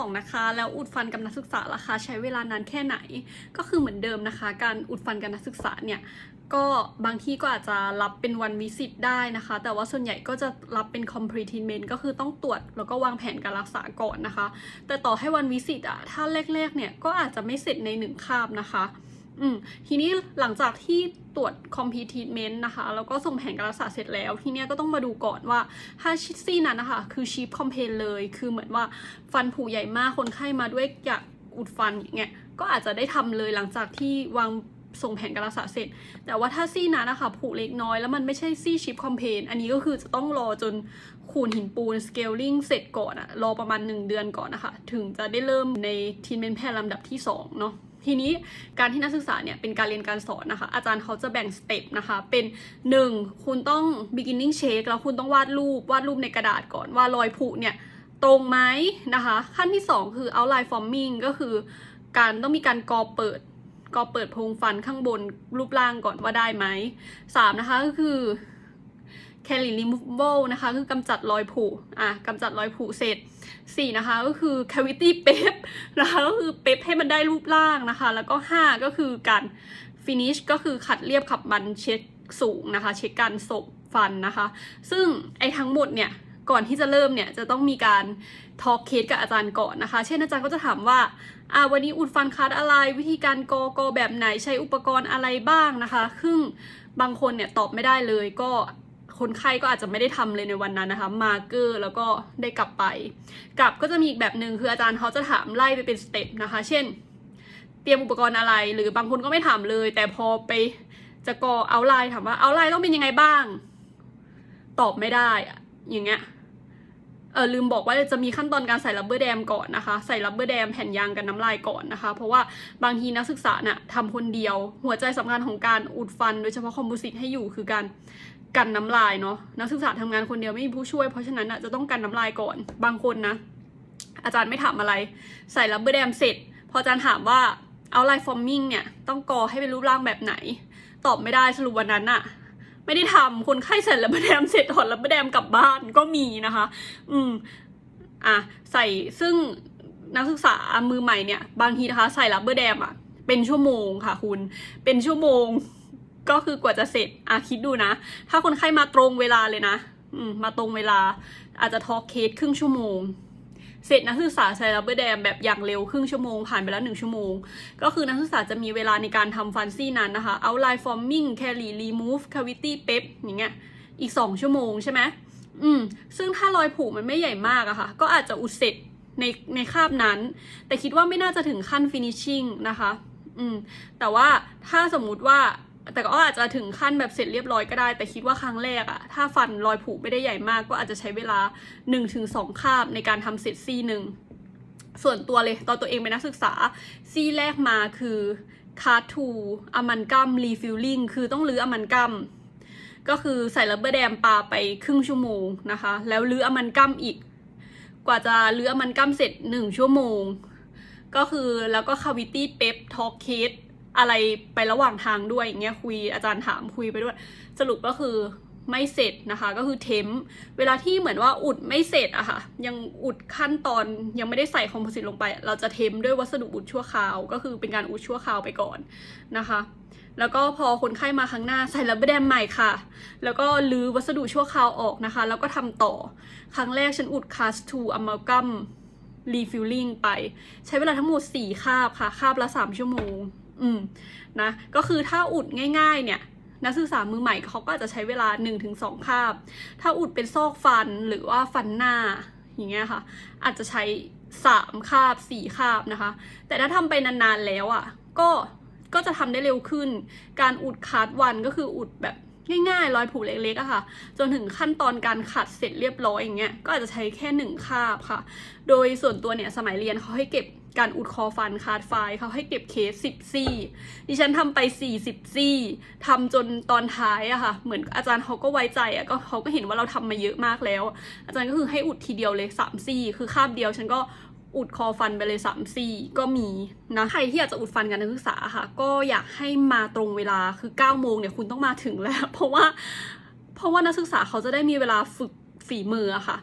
2 นะคะ แล้วอุดฟันกับนักศึกษาราคาใช้เวลานานแค่ไหน ก็คือเหมือนเดิมนะคะ การอุดฟันกับนักศึกษาเนี่ยก็บางที่ก็อาจจะรับเป็นวันวิสิตได้นะคะ แต่ว่าส่วนใหญ่ก็จะรับเป็น complete treatment ก็คือต้องตรวจแล้วก็วางแผนการรักษาก่อนนะคะ แต่ต่อให้วันวิสิตอะถ้าแรกๆเนี่ยก็อาจจะไม่เสร็จในหนึ่งคาบนะคะ อืมทีนี้หลังจากที่ตรวจ complete treatment นะคะ แล้วก็ส่งแผนการรักษาเสร็จแล้ว ทีเนี้ยก็ต้องมาดูก่อนว่าถ้าซี่นั้นนะคะ คือ cheap complaint เลย คือเหมือนว่าฟันผุใหญ่มากคนไข้มาด้วยอยากอุดฟันอย่างเงี้ยก็อาจจะได้ทำเลยหลังจากที่วางส่งแผนการรักษาเสร็จ แต่ว่าถ้าซี่นั้นนะคะผุเล็กน้อยแล้วมันไม่ใช่ซี่ชิปคอมเพนอันนี้ก็คือจะต้องรอจนขูดหินปูนสเกลลิงเสร็จก่อนอะรอประมาณ 1 เดือนก่อนนะคะ ถึงจะได้เริ่มในทีมเมนแพทย์ลำดับที่ 2 เนาะ ทีนี้การที่นักศึกษาเนี่ยเป็นการเรียนการสอนนะคะ อาจารย์เขาจะแบ่งสเต็ปนะคะ เป็น 1 คุณต้อง beginning check แล้วคุณต้องวาดรูปวาดรูปในกระดาษก่อนว่ารอยผุเนี่ยตรงไหมนะคะ ขั้นที่ 2 คือ outline forming ก็คือ การต้องมีการกอเปิดกอเปิดโพรงฟันข้างบนรูปร่างก่อนว่าได้ไหมสามนะคะก็คือ calorie removal นะคะ คือกำจัดรอยผุอะกำจัดรอยผุเสร็จสี่นะคะ ก็คือ cavity เป๊ปนะคะก็คือเป๊ปให้มันได้รูปร่างนะคะ แล้วก็ห้าก็คือการ finish ก็คือขัดเรียบขับมันเช็คสูงนะคะ เช็คการศพฟันนะคะ ซึ่งไอ้ทั้งหมดเนี่ยก่อนที่จะเริ่มเนี่ยจะต้องมีการทอ l k เคสกับอาจารย์ก่อนนะคะ เช่นอาจารย์ก็จะถามว่าอ่าวันนี้อุดฟันคัดอะไร วิธีการกอกอแบบไหนใช้อุปกรณ์อะไรบ้างนะคะซึ่งบางคนเนี่ยตอบไม่ได้เลยก็ คนไข้ก็อาจจะไม่ได้ทำเลยในวันนั้นนะคะ มาเกอร์แล้วก็ได้กลับไป กลับก็จะมีอีกแบบหนึ่งคืออาจารย์เขาจะถามไล่ไปเป็นสเต็ปนะคะ เช่น เตรียมอุปกรณ์อะไร หรือบางคนก็ไม่ถามเลย แต่พอไปจะกอเอาไลน์ถามว่าเอาไลน์ต้องเป็นยังไงบ้าง ตอบไม่ได้อย่างเงี้ยเออลืมบอกว่าจะมีขั้นตอนการใส่รับเบอร์แดมก่อนนะคะ ใส่รับเบอร์แดมแผ่นยางกันน้ำลายก่อนนะคะ เพราะว่าบางทีนักศึกษาน่ะทำคนเดียว หัวใจสำคัญของการอุดฟัน โดยเฉพาะคอมโพสิตให้อยู่คือการ กันน้ำลายเนาะนักศึกษาทำงานคนเดียวไม่มีผู้ช่วยเพราะฉะนั้นน่ะจะต้องกันน้ำลายก่อนบางคนนะ อาจารย์ไม่ถามอะไร ใส่รับเบอร์แดมเสร็จ พออาจารย์ถามว่าเอาไลน์ฟอร์มมิ่งเนี่ย ต้องกอให้เป็นรูปร่างแบบไหน ตอบไม่ได้สรุปวันนั้นน่ะไม่ได้ทำคนไข้ใส่รับเบอร์แดมเสร็จถอดรับเบอร์แดมกลับบ้านก็มีนะคะ อืมอะใส่ซึ่งนักศึกษามือใหม่เนี่ย บางทีนะคะใส่รับเบอร์แดมอะเป็นชั่วโมงค่ะคุณ เป็นชั่วโมง ก็คือกว่าจะเสร็จอะคิดดูนะ ถ้าคนไข้มาตรงเวลาเลยนะอืมาตรงเวลาอาจจะทอเคสครึ่งชั่วโมง เสร็จนักศึกษาใส่รับเบอร์แดมแบบอย่างเร็วครึ่งชั่วโมง ผ่านไปแล้วหนึ่งชั่วโมง ก็คือนักศึกษาจะมีเวลาในการทำฟันซี่นั้นนะคะ outline forming carry remove cavity pep อย่างเงี้ยอีกสองชั่วโมงใช่ไหมอืม ซึ่งถ้ารอยผูมันไม่ใหญ่มากอะค่ะ ก็อาจจะอุดเสร็จในในคาบนั้น แต่คิดว่าไม่น่าจะถึงขั้น finishing นะคะ อืม แต่ว่าถ้าสมมุติว่า แต่ก็อาจจะถึงขั้นแบบเสร็จเรียบร้อยก็ได้ แต่คิดว่าครั้งแรกอะถ้าฟันรอยผุไม่ได้ใหญ่มาก ก็อาจจะใช้เวลา 1-2 คาบในการทำเสร็จซี่หนึ่งส่วนตัวเลยตอนตัวเองเป็นนักศึกษา ซี่แรกมาคือคาทูอมันกัมรีฟิลลิ่งคือต้องรื้ออมันกัมก็คือใส่ระเบิดแดมปลาไปครึ่งชั่วโมงนะคะ แล้วลื้ออมันกัมอีก กว่าจะลื้ออมันกัมเสร็จหนึ่งชั่วโมง ก็คือแล้วก็คาวิตี้เป๊ปทอ k เคส อะไรไประหว่างทางด้วยอย่างเงี้ยคุยอาจารย์ถามคุยไปด้วย สรุปก็คือไม่เสร็จนะคะ ก็คือเทมเวลาที่เหมือนว่าอุดไม่เสร็จอะค่ะ ยังอุดขั้นตอนยังไม่ได้ใส่คอมโพสิตลงไป เราจะเทมด้วยวัสดุอุดชั่วคราว ก็คือเป็นการอุดชั่วคราวไปก่อนนะคะ แล้วก็พอคนไข้มาครั้งหน้าใส่รับเบอร์แดมใหม่ค่ะ แล้วก็ลื้อวัสดุชั่วคราวออกนะคะ แล้วก็ทำต่อครั้งแรกฉันอุดคาสทูอ m a l g a m refilling ไป ใช้เวลาทั้งหมด 4 คาบค่ะ คาบละ 3 ชั่วโมง อืมนะ ก็คือถ้าอุดง่ายๆเนี่ยนักศึกษามือใหม่เขาก็จะใช้เวลา 1-2 คาบ ถ้าอุดเป็นซอกฟันหรือว่าฟันหน้าอย่างเงี้ยค่ะ อาจจะใช้ 3 คาบ 4 คาบนะคะ แต่ถ้าทำไปนานๆแล้วอะ่ะ ก็ก็จะทำได้เร็วขึ้น การอุดคัดวันก็คืออุดแบบ ง่ายๆ รอยผูเล็กๆอะค่ะ จนถึงขั้นตอนการขัดเสร็จเรียบร้อยอย่างเงี้ยก็อาจจะใช้แค่หนึ่งคาบค่ะ โดยส่วนตัวเนี่ยสมัยเรียนเขาให้เก็บการอุดคอฟันคาดไฟล์เขาให้เก็บเคสสิบซี่ดิฉันทำไปสี่สิบซี่ทำจนตอนท้ายอะค่ะ เหมือนอาจารย์เขาก็ไว้ใจอะก็เขาก็เห็นว่าเราทำมาเยอะมากแล้ว อาจารย์ก็คือให้อุดทีเดียวเลยสามซี่คือคาบเดียวฉันก็ อุดคอฟันไปเลยสามซี่ก็มีนะใครที่อยากจะอุดฟันกันนักศึกษาค่ะ ก็อยากให้มาตรงเวลาคือ9ก้าโมงเนี่ยคุณต้องมาถึงแล้ว เพราะว่าเพราะว่านักศึกษาเขาจะได้มีเวลาฝึกฝีมืออะค่ะ